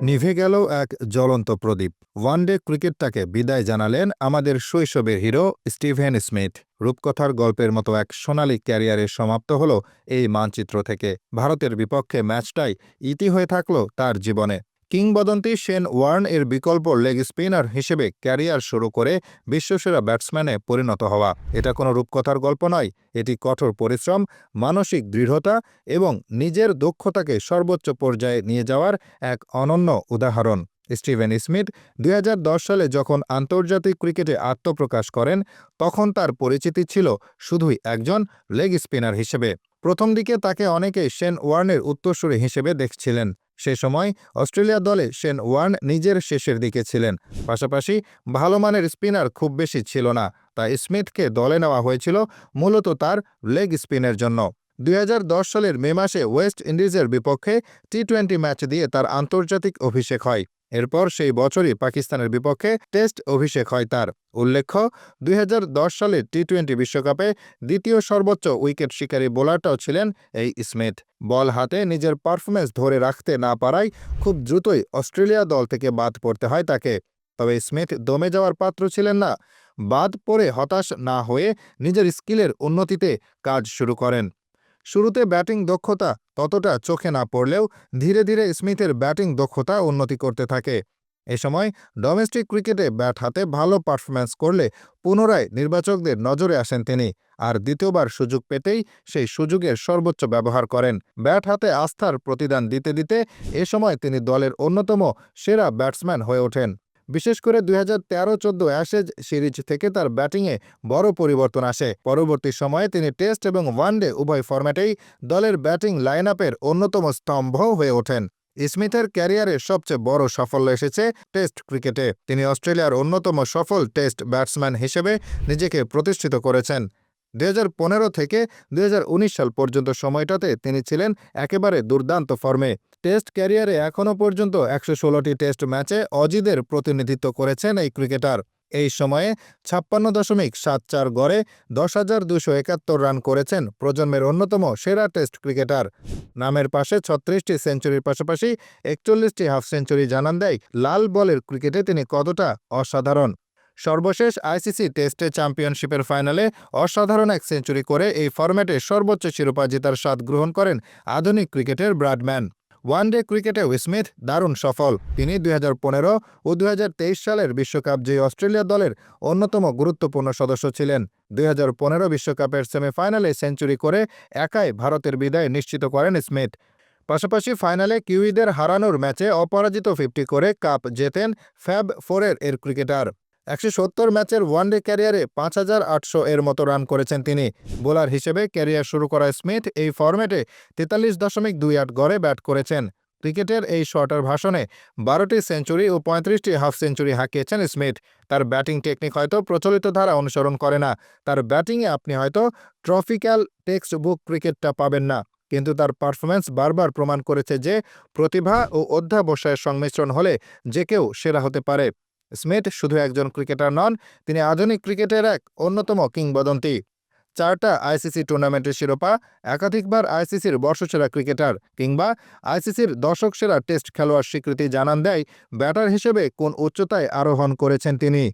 নিভে গেল এক জ্বলন্ত প্রদীপ। ওয়ানডে ক্রিকেটটাকে বিদায় জানালেন আমাদের শৈশবের হিরো স্টিভেন স্মিথ। রূপকথার গল্পের মতো এক সোনালি ক্যারিয়ারে সমাপ্ত হল এই মানচিত্র থেকে। ভারতের বিপক্ষে ম্যাচটাই ইতি হয়ে থাকল তার জীবনে। কিংবদন্তি শেন ওয়ার্ন এর বিকল্প লেগ স্পিনার হিসেবে ক্যারিয়ার শুরু করে বিশ্বসেরা ব্যাটসম্যানে পরিণত হওয়া। এটা কোনো রূপকথার গল্প নয়, এটি কঠোর পরিশ্রম, মানসিক দৃঢ়তা এবং নিজের দক্ষতাকে সর্বোচ্চ পর্যায়ে নিয়ে যাওয়ার এক অনন্য উদাহরণ। স্টিভেন স্মিথ দুই হাজার দশ সালে যখন আন্তর্জাতিক ক্রিকেটে আত্মপ্রকাশ করেন, তখন তার পরিচিতি ছিল শুধুই একজন লেগ স্পিনার হিসেবে। প্রথম দিকে তাকে অনেকেই শেন ওয়ার্নের উত্তরসূরি হিসেবে দেখছিলেন। সে সময় অস্ট্রেলিয়া দলে শেন ওয়ার্ন নিজের শেষের দিকে ছিলেন। পাশাপাশি ভালো মানের স্পিনার খুব বেশি ছিল না তা স্মিথকে দলে নেওয়া হয়েছিল মূলত তার লেগ স্পিনের জন্য। দুই হাজার দশ সালের মে মাসে ওয়েস্ট ইন্ডিজের বিপক্ষে টি টোয়েন্টি ম্যাচ দিয়ে তার আন্তর্জাতিক অভিষেক হয়। এরপর সেই বছরই পাকিস্তানের বিপক্ষে টেস্ট অভিষেক হয় তার। উল্লেখ্য, দুই সালের টি টোয়েন্টি বিশ্বকাপে দ্বিতীয় সর্বোচ্চ উইকেট শিকারী বোলারটাও ছিলেন এই স্মিথ। বল হাতে নিজের পারফরমেন্স ধরে রাখতে না পারায় খুব দ্রুতই অস্ট্রেলিয়া দল থেকে বাদ পড়তে হয় তাকে। তবে স্মিথ দমে যাওয়ার পাত্র ছিলেন না। বাদ পড়ে হতাশ না হয়ে নিজের স্কিলের উন্নতিতে কাজ শুরু করেন। শুরুতে ব্যাটিং দক্ষতা ততটা চোখে না পড়লেও ধীরে ধীরে স্মিথের ব্যাটিং দক্ষতা উন্নতি করতে থাকে। এ সময় ডোমেস্টিক ক্রিকেটে ব্যাট হাতে ভালো পারফরম্যান্স করলে পুনরায় নির্বাচকদের নজরে আসেন তিনি আর দ্বিতীয়বার সুযোগ পেতেই সেই সুযোগের সর্বোচ্চ ব্যবহার করেন। ব্যাট হাতে আস্থার প্রতিদান দিতে দিতে এ সময় তিনি দলের অন্যতম সেরা ব্যাটসম্যান হয়ে ওঠেন। বিশেষ করে দুই হাজার তেরো চোদ্দ অ্যাশেজ সিরিজ থেকে তার ব্যাটিংয়ে বড় পরিবর্তন আসে। পরবর্তী সময়ে তিনি টেস্ট এবং ওয়ানডে উভয় ফরম্যাটেই দলের ব্যাটিং লাইন আপের অন্যতম স্তম্ভ হয়ে ওঠেন। স্মিথের ক্যারিয়ারে সবচেয়ে বড় সাফল্য এসেছে টেস্ট ক্রিকেটে। তিনি অস্ট্রেলিয়ার অন্যতম সফল টেস্ট ব্যাটসম্যান হিসেবে নিজেকে প্রতিষ্ঠিত করেছেন। দুই হাজার পনেরো থেকে দু হাজার উনিশ সাল পর্যন্ত সময়টাতে তিনি ছিলেন একেবারে দুর্দান্ত ফর্মে। টেস্ট ক্যারিয়ারে এখনও পর্যন্ত একশো টেস্ট ম্যাচে অজিদের প্রতিনিধিত্ব করেছেন এই ক্রিকেটার। এই সময়ে ছাপ্পান্ন দশমিক সাত চার গড়ে দশ হাজার দুশো একাত্তর রান করেছেন প্রজন্মের অন্যতম সেরা টেস্ট ক্রিকেটার। নামের পাশে ছত্রিশটি সেঞ্চুরির পাশাপাশি একচল্লিশটি হাফ সেঞ্চুরি জানান দেয় লাল বলের ক্রিকেটে তিনি কতটা অসাধারণ। সর্বশেষ আইসিসি টেস্টে চ্যাম্পিয়নশিপের ফাইনালে অসাধারণ এক সেঞ্চুরি করে এই ফরম্যাটে সর্বোচ্চ শিরোপা জেতার স্বাদ গ্রহণ করেন আধুনিক ক্রিকেটের ব্রাডম্যান ওয়ানডে ক্রিকেটে স্মিথ দারুণ সফল। তিনি দুই হাজার পনেরো ও দুই হাজার তেইশ সালের বিশ্বকাপ জয়ী অস্ট্রেলিয়া দলের অন্যতম গুরুত্বপূর্ণ সদস্য ছিলেন। দুই বিশ্বকাপের সেমিফাইনালে সেঞ্চুরি করে একাই ভারতের বিদায় নিশ্চিত করেন স্মিথ। পাশাপাশি ফাইনালে কিউইদের হারানোর ম্যাচে অপরাজিত ফিফটি করে কাপ জেতেন ফ্যাব ফোরের এর ক্রিকেটার। একশো সত্তর ম্যাচের ওয়ানডে ক্যারিয়ারে পাঁচ হাজার আটশো এর মতো রান করেছেন তিনি। বোলার হিসেবে ক্যারিয়ার শুরু করা স্মিথ এই ফরম্যাটে তেতাল্লিশ দশমিক দুই আট গড়ে ব্যাট করেছেন। ক্রিকেটের এই শর্টার ভাষণে বারোটি সেঞ্চুরি ও পঁয়ত্রিশটি হাফ সেঞ্চুরি হাঁকিয়েছেন স্মিথ। তার ব্যাটিং টেকনিক হয়তো প্রচলিত ধারা অনুসরণ করে না। তার ব্যাটিংয়ে আপনি হয়তো ট্রফিক্যাল টেক্সট বুক ক্রিকেটটা পাবেন না। কিন্তু তার পারফরম্যান্স বারবার প্রমাণ করেছে যে প্রতিভা ও অধ্যাবসায়ের সংমিশ্রণ হলে যে কেউ সেরা হতে পারে। স্মিথ শুধু একজন ক্রিকেটার নন, তিনি আধুনিক ক্রিকেটের এক অন্যতম কিংবদন্তি। চারটা আইসিসি টুর্নামেন্টের শিরোপা, একাধিকবার আইসিসির বর্ষসেরা ক্রিকেটার কিংবা আইসিসির দশক সেরা টেস্ট খেলোয়াড় স্বীকৃতি জানান দেয় ব্যাটার হিসেবে কোন উচ্চতায় আরোহণ করেছেন তিনি।